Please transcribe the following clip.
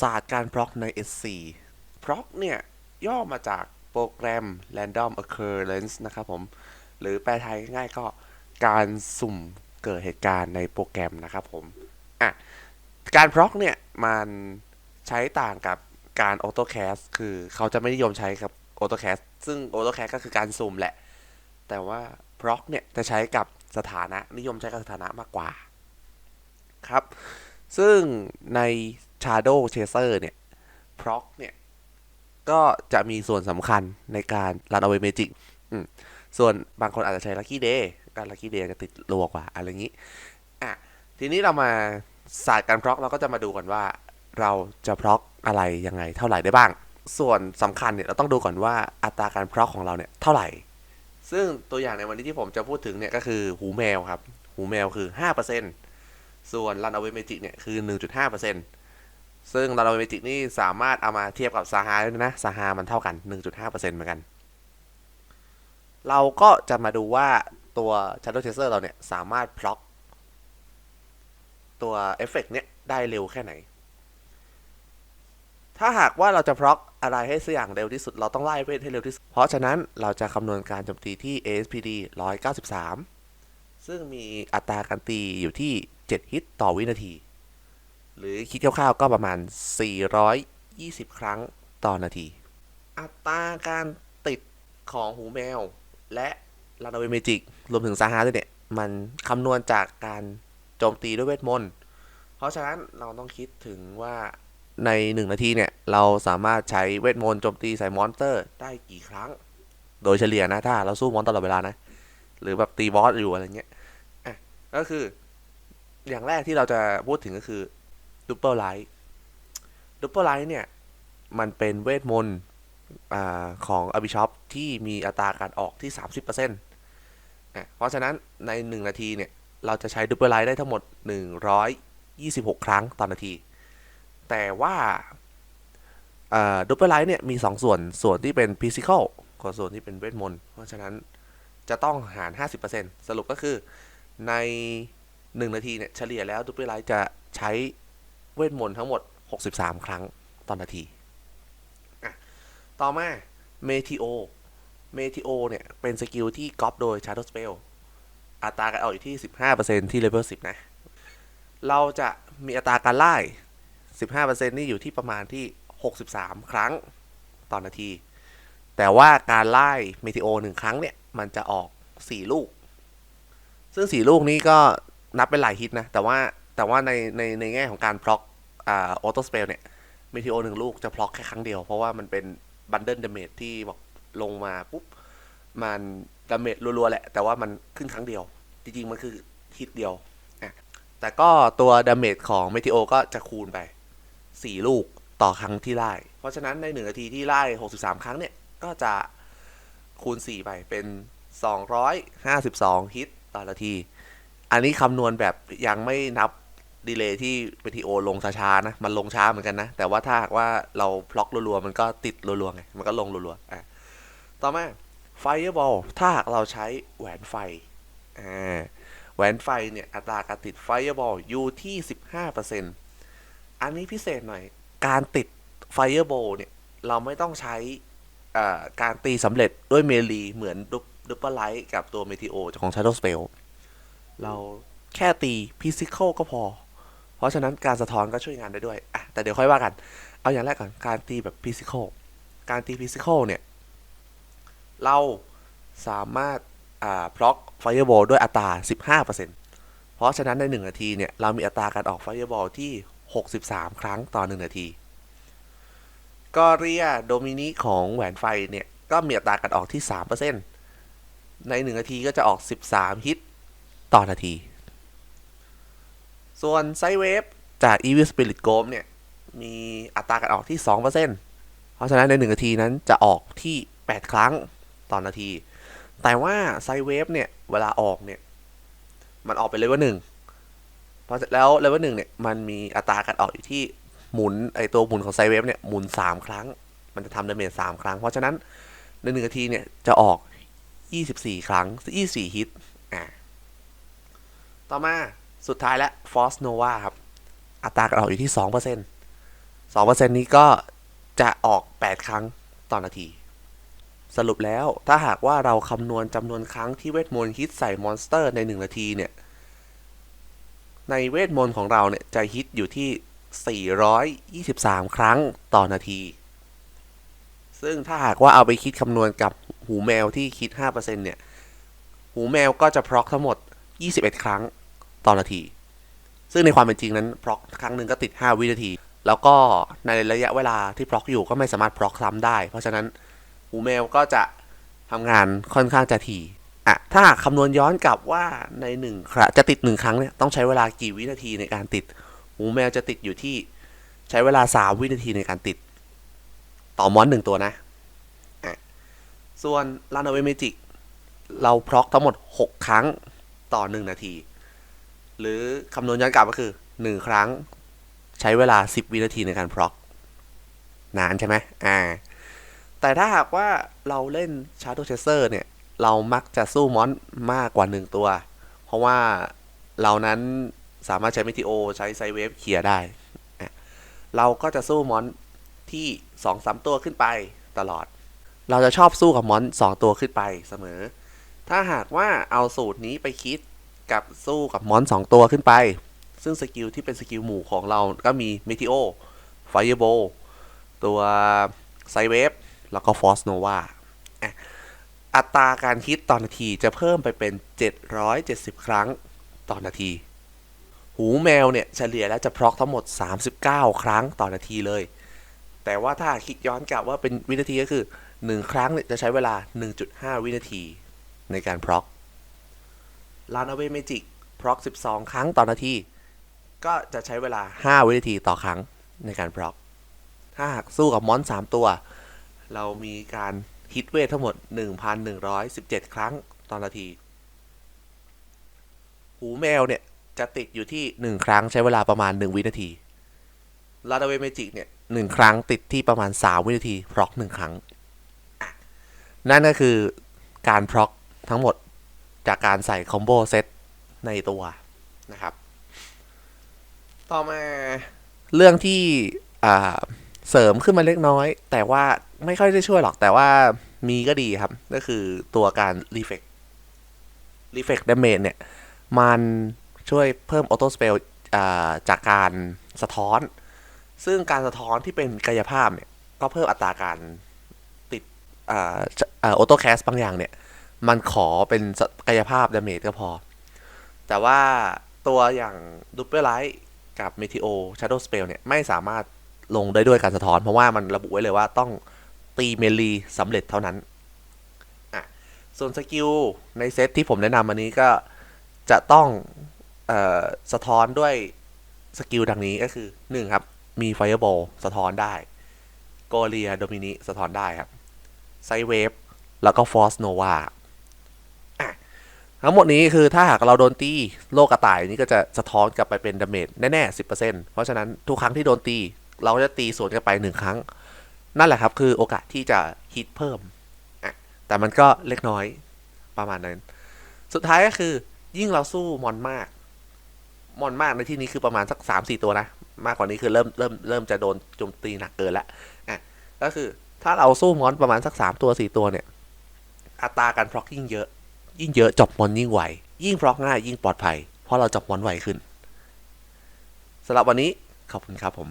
ศาสตร์การพร็อกใน SC พร็อกเนี่ยย่อมาจากโปรแกรม Random Occurrence นะครับผม หรือแปลไทยง่ายๆก็การสุ่มเกิดเหตุการณ์ในโปรแกรมนะครับผม อะ การพร็อกเนี่ยมันใช้ต่างกับการ AutoCast คือเขาจะไม่นิยมใช้กับ AutoCast ซึ่ง AutoCast ก็คือการสุ่มแหละ แต่ว่า proc เนี่ยจะใช้กับสถานะนิยมใช้กับสถานะมากกว่า ครับ ซึ่งใน Shadow Chaser เนี่ย proc เนี่ย ก็จะมีส่วนสำคัญในการ run away magic อืมส่วนบางคนอาจจะใช้ lucky day การ lucky day จะติดรัวกว่า อะไรอย่างนี้ อะ ทีนี้เรามาศาสตร์การ proc เราก็จะมาดูก่อนว่า เราจะ proc อะไรยังไงเท่าไหร่ได้บ้าง ส่วนสำคัญเนี่ยเราต้องดูก่อนว่าอัตราการ proc ของเราเนี่ยเท่าไหร่ ซึ่งตัวอย่างในวันนี้ที่ผมจะพูดถึงเนี่ยก็คือหูแมวครับ หูแมวคือ 5%ส่วน Runaway Magic เนี่ยคือ 1.5% ซึ่ง Runaway Magic นี่สามารถเอามาเทียบกับซาฮาได้วยนะซาฮามันเท่ากัน 1.5%เหมือนกัน เราก็จะมาดูว่าตัว Shadow Chaser เราเนี่ย สามารถพล็อก ตัวเอฟเฟกต์เนี่ยได้เร็วแค่ไหน ถ้าหากว่าเราจะพล็อกอะไรให้สักอย่างเร็วที่สุด เราต้องไล่เวทให้เร็วที่สุด เพราะฉะนั้นเราจะคำนวณการโจมตีที่ ASPD 193 ซึ่งมีอัตราการตีอยู่ที่ 7 ฮิตต่อวินาที หรือคิดคร่าวๆก็ประมาณ 420 ครั้งต่อนาที อัตราการติดของหูแมว และลานาเวเมจิก รวมถึงซาฮาด้วยเนี่ย มันคำนวณจากการโจมตีด้วยเวทมนต์ เพราะฉะนั้นเราต้องคิดถึงว่าใน 1 นาทีเนี่ย เราสามารถใช้เวทมนต์โจมตีใส่มอนสเตอร์ได้กี่ครั้ง โดยเฉลี่ยนะถ้าเราสู้มอนตลอดเวลานะ หรือแบบตีบอสอยู่อะไรเงี้ยอะก็คืออย่างแรกที่เราจะพูดถึงก็คือ ดูเปิลไลท์ดูเปิลไลท์เนี่ย มันเป็นเวทมนต์ของอ b i ช o p ที่มีอัตราการออกที่ 30%อะเพราะฉะนั้นใน 1 นาทีเนี่ย เราจะใช้ดูเปิลไลท์ได้ทั้งหมด 126 ครั้งต่อนาที แต่ว่าดูเปิลไลท์เนี่ย มี 2 ส่วนส่วนที่เป็นฟิสิกอลกับส่วนที่เป็นเวทมนต์เพราะฉะนั้นจะต้องหาร 50%สรุปก็คือใน 1 นาทีเนี่ย เฉลี่ยแล้วดูเปิลไลท์จะใช้ เวทมนต์ทั้งหมด 63 ครั้งต่อนนาที ต่อมาเมทิโอ เมทิโอเนี่ย เป็นสกิลที่ก๊อปโดย Shadow Spell อัตราการออกอยู่ที่ 15%ที่เลเวล10 นะ เราจะมีอัตราการไล่ 15%นี่อยู่ที่ประมาณที่ 63 ครั้งต่อนนาที แต่ว่าการไล่เมทิโอหนึ่งครั้งเนี่ย มันจะออก 4 ลูก ซึ่ง 4 ลูกนี้ก็นับเป็นหลายฮิตนะ แต่ว่า แต่ว่าในในในแง่ของการพล็อกอ่าออโต้สเปลเนี่ยเมทิโอหนึ่งลูกจะพล็อกแค่ครั้งเดียว เพราะว่ามันเป็นบันเดิลดาเมจที่บอกลงมาปุ๊บ มันดาเมจรัวๆ แหละ แต่ว่ามันขึ้นครั้งเดียว จริงๆ มันคือฮิตเดียว แต่ก็ตัวดาเมจของเมทิโอก็จะคูณไป 4 ลูกต่อครั้งที่ไล่ เพราะฉะนั้นใน1นาทีที่ไล่ 63 ครั้งเนี่ย ก็จะคูณ 4 ไปเป็น 252 ฮิตต่อนาที อันนี้คำนวณแบบยังไม่นับ ดีเลย์ที่เมทิโอลงช้าๆนะ มันลงช้าเหมือนกันนะ แต่ว่าถ้าหากว่าเราพล็อกรัวๆ มันก็ติดรัวๆไง มันก็ลงรัวๆ อะ ต่อมา Fireball ถ้าหากเราใช้แหวนไฟ อ่า แหวนไฟเนี่ยอัตราการติด Fireball อยู่ที่ 15%อันนี้พิเศษหน่อย การติด Fireball เนี่ย เราไม่ต้องใช้การตีสำเร็จด้วยเมลีเหมือนดูปเปอร์ไลท์กับตัวเมทิโอของ Shadow Spell เราแค่ตีฟิสิกอลก็พอ เพราะฉะนั้นการสะท้อนก็ช่วยงานได้ด้วยอะแต่เดี๋ยวค่อยว่ากัน เอาอย่างแรกก่อน การตีแบบฟิสิกอลการตีฟิสิกอลเนี่ย เราสามารถอ่าพล็อกไฟเ r อ b บอลด้วยอัตรา 15%เพราะฉะนั้นใน 1 นาทีเนี่ย เรามีอัตราการออกไฟเ r อ b บอลที่ 63 ครั้งต่อ 1 นาทีกอเรียโดมินิของแหวนไฟเนี่ย ก็มีอัตราการออกที่ 3%ใน 1 นาทีก็จะออก 13 ฮิตต่อนาที ส่วนไซเวฟจาก Evil Spirit g o m เนี่ย มีอัตราการออกที่ 2%เพราะฉะนั้นใน 1 นาทีนั้นจะออกที่ 8 ครั้งต่อนาที แต่ว่าไซเวฟเนี่ย เวลาออกเนี่ย มันออกไปเลเวลหนึ่งเพราะแล้วเลเวลหนึ่งเนี่ย มันมีอัตราการออกอยู่ที่หมุนไอตัวหมุนของไซเวฟเนี่ย หมุน 3 ครั้ง มันจะทำดาเมจ3ครั้ง เพราะฉะนั้นใน1นาทีเนี่ย จะออก 24 ครั้ง 24 ฮิตอ่าต่อมา สุดท้ายแล้ว Force Nova ครับ อัตราการออกอยู่ที่ 2% 2%นี้ก็จะออก 8 ครั้งต่อนาที สรุปแล้วถ้าหากว่าเราคำนวณจำนวนครั้งที่เวทมนต์ฮิตใส่มอนสเตอร์ใน 1 นาทีเนี่ย ในเวทมนต์ของเราเนี่ย จะฮิตอยู่ที่ 423 ครั้งต่อนาที ซึ่งถ้าหากว่าเอาไปคิดคำนวณกับหูแมวที่คิด 5%เนี่ย หูแมวก็จะพร็อกทั้งหมด 21 ครั้ง ต่อนาที ซึ่งในความเป็นจริงนั้นพร็อกครั้งหนึ่งก็ติด 5 วินาที แล้วก็ในระยะเวลาที่พร็อกอยู่ก็ไม่สามารถพร็อกซ้ำได้ เพราะฉะนั้นหูแมวก็จะทำงานค่อนข้างจะถี่อะถ้าหากคำนวณย้อนกลับว่าในหนึ่งครั้งจะติดหนึ่งครั้งเนี่ยต้องใช้เวลากี่วินาทีในการติด หูแมวจะติดอยู่ที่ใช้เวลา 3 วินาทีในการติด ต่อมอนหนึ่งตัวนะอะส่วน Runaway Magic เราพร็อกทั้งหมด 6 ครั้งต่อ 1 นาที หรือคำนวณย้อนกลับก็คือ 1 ครั้ง ใช้เวลา 10 วินาทีในการพร็อก นานใช่ไหมอ่า แต่ถ้าหากว่าเราเล่น Shadow Chaser เนี่ย เรามักจะสู้มอนมากกว่า 1 ตัว เพราะว่าเรานั้นสามารถใช้เมทิโอ ใช้ไซเวฟเคลียร์ได้ เราก็จะสู้มอนที่2-3ตัวขึ้นไปตลอด เราจะชอบสู้กับมอน 2 ตัวขึ้นไปเสมอ ถ้าหากว่าเอาสูตรนี้ไปคิด กับสู้กับมอน2ตัวขึ้นไป ซึ่งสกิลที่เป็นสกิลหมู่ของเราก็มีเมทิโอไฟเบลตัวไซเวฟแล้วก็ฟอสโนวาอัตราการคิดต่อนนาทีจะเพิ่มไปเป็น 770 ครั้งต่อนนาที หูแมวเนี่ยเฉลี่ยแล้วจะพร็อกทั้งหมด 39 ครั้งต่อนาทีเลย แต่ว่าถ้าคิดย้อนกลับว่าเป็นวินาทีก็คือ 1 ครั้งเนี่ยจะใช้เวลา 1.5 วินาทีในการพ ร็อก Runaway Magic พร็อก 12 ครั้งต่อนาที ก็จะใช้เวลา 5 วินาทีต่อครั้งในการพร็อก ถ้าหากสู้กับมอน 3 ตัว เรามีการฮิตเวททั้งหมด 1,117 ครั้งต่อนาที หูแมวเนี่ย จะติดอยู่ที่ 1 ครั้งใช้เวลาประมาณ 1 วินาทีลาดาเวเมจิกเนี่ยหนึ่งครั้งติดที่ประมาณ 3 วินาทีพร็อกหนึ่งครั้ง นั่นก็คือการพร็อกทั้งหมด จากการใส่คอมโบเซตในตัวนะครับ ต่อมาเรื่องที่เสริมขึ้นมาเล็กน้อย แต่ว่าไม่ค่อยได้ช่วยหรอกแต่ว่ามีก็ดีครับ ก็คือตัวการรีเฟกรีเฟกดเมจเนี่ย มันช่วยเพิ่มออโต้สเปลจากการสะท้อน ซึ่งการสะท้อนที่เป็นกายภาพเนี่ย ก็เพิ่มอัตราการติดออโต้แคสบางอย่างเนี่ย มันขอเป็นกายภาพดาเมจก็พอ แต่ว่าตัวอย่างดูเปอร์ไลท์กับเมทิโอชาร์โดสเปลเนี่ย ไม่สามารถลงได้ด้วยการสะท้อน เพราะว่ามันระบุไว้เลยว่าต้องตีเมลีสำเร็จเท่านั้น อะ ส่วนสกิลในเซตที่ผมแนะนำอันนี้ก็จะต้องออสะท้อนด้วยสกิลดังนี้ก็คือ 1 ครับ มีไฟเบอลสะท้อนได้โกเลียโดมินิสะท้อนได้ครับไซเวฟแล้วก็ฟอสโนวา ทั้งหมดนี้คือถ้าหากเราโดนตีโลกกระต่ายนี้ก็จะสะท้อนกลับไปเป็นดาเมจแน่ๆ10%เพราะฉะนั้นทุกครั้งที่โดนตี เราจะตีสวนกลับไป1ครั้ง นั่นแหละครับคือโอกาสที่จะฮิตเพิ่มอะแต่มันก็เล็กน้อยประมาณนั้น สุดท้ายก็คือยิ่งเราสู้มอนมาก มอนมากในที่นี้คือประมาณสักสามสี่ตัวนะ มากกว่านี้คือเริ่มเริ่มเริ่มจะโดนโจมตีหนักเกินละอะก็คือถ้าเราสู้มอนประมาณสักสามตัวสี่ตัวเนี่ย อัตราการพร็อกยิ่งเยอะ ยิ่งเยอะจบมอนยิ่งไวยิ่งพร็อกง่ายยิ่งปลอดภัย เพราะเราจบมอนไวขึ้นสำหรับวันนี้ขอบคุณครับผม